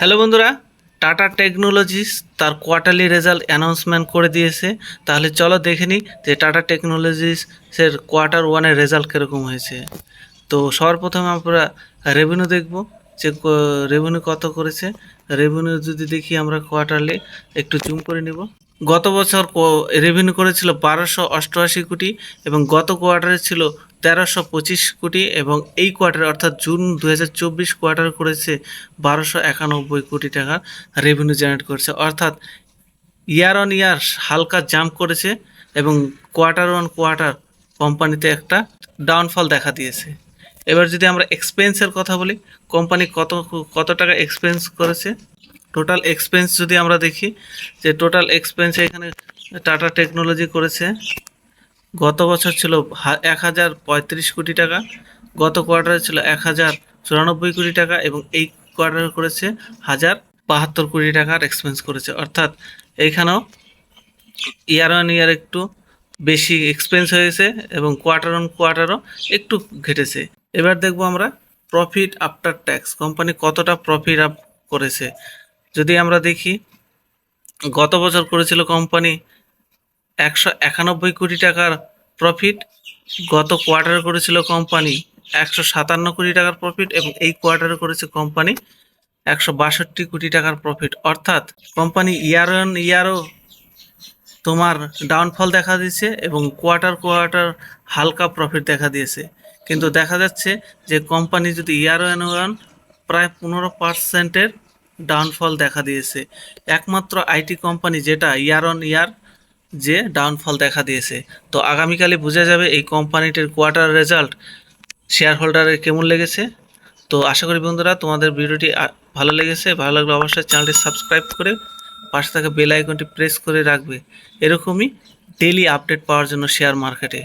Hello বন্ধুরা, Tata technologies তার quarterly result announcement করে দিয়েছে। তাহলে চলো দেখে নিই যে টাটা টেকনোলজিসের কোয়ার্টার ওয়ানের রেজাল্ট কীরকম হয়েছে। তো সবার প্রথমে আমরা রেভিনিউ দেখব, যে রেভিনিউ কত করেছে। রেভিনিউ যদি দেখি আমরা কোয়ার্টারলি একটু জুম করে নিব। গত বছর রেভিনিউ করেছিল বারোশো অষ্টআশি কোটি এবং গত কোয়ার্টারে ছিল তেরোশো পঁচিশ কোটি এবং এই কোয়ার্টারে অর্থাৎ জুন দু হাজার চব্বিশ কোয়ার্টার করেছে বারোশো একানব্বই কোটি টাকার রেভিনিউ জেনারেট করেছে। অর্থাৎ ইয়ার অন ইয়ার হালকা জাম্প করেছে এবং কোয়ার্টার অন কোয়ার্টার কোম্পানিতে একটা ডাউনফল দেখা দিয়েছে। এবার যদি আমরা এক্সপেন্সের কথা বলি কোম্পানি কত কত টাকা এক্সপেন্স করেছে? টোটাল এক্সপেন্স যদি আমরা দেখি, যে টোটাল এক্সপেন্স এখানে টাটা টেকনোলজি করেছে গত বছর ছিল এক হাজার পঁয়ত্রিশ কোটি টাকা, গত কোয়ার্টারে ছিল এক হাজার চুরানব্বই কোটি টাকা এবং এই কোয়ার্টারে করেছে হাজার বাহাত্তর কোটি টাকার এক্সপেন্স করেছে। অর্থাৎ এইখানেও ইয়ার অন ইয়ার একটু বেশি এক্সপেন্স হয়েছে এবং কোয়ার্টার অন কোয়ার্টারও একটু ঘেটেছে। এবার দেখব আমরা প্রফিট আফটার ট্যাক্স কোম্পানি কতটা প্রফিট আপ করেছে। যদি আমরা দেখি, গত বছর করেছিল কোম্পানি একশো একানব্বই কোটি টাকার প্রফিট গত কোয়ার্টারে করেছিল কোম্পানি একশো সাতান্ন কোটি টাকার প্রফিট এবং এই কোয়ার্টারে করেছে কোম্পানি একশো বাষট্টি কোটি টাকার প্রফিট অর্থাৎ কোম্পানি ইয়ার অন ইয়ারও তোমার ডাউনফল দেখা দিয়েছে এবং কোয়ার্টার কোয়ার্টার হালকা প্রফিট দেখা দিয়েছে। কিন্তু দেখা যাচ্ছে যে কোম্পানি যদি ইয়ার অন ওয়ান প্রায় পনেরো পার্সেন্টের ডাউনফল দেখা দিয়েছে। একমাত্র আইটি কোম্পানি যেটা ইয়ার অন ইয়ার যে ডাউনফল দেখা দিয়েছে। তো আগামীকালে বোঝা যাবে এই কোম্পানিটির কোয়ার্টার রেজাল্ট শেয়ার হোল্ডারের কেমন লেগেছে। তো আশা করি বন্ধুরা, তোমাদের ভিডিওটি ভালো লেগেছে। ভালো লাগলে অবশ্যই চ্যানেলটি সাবস্ক্রাইব করে পাশে থাকা বেল আইকনটি প্রেস করে রাখবে। এরকমই ডেলি আপডেট পাওয়ার জন্য শেয়ার মার্কেটে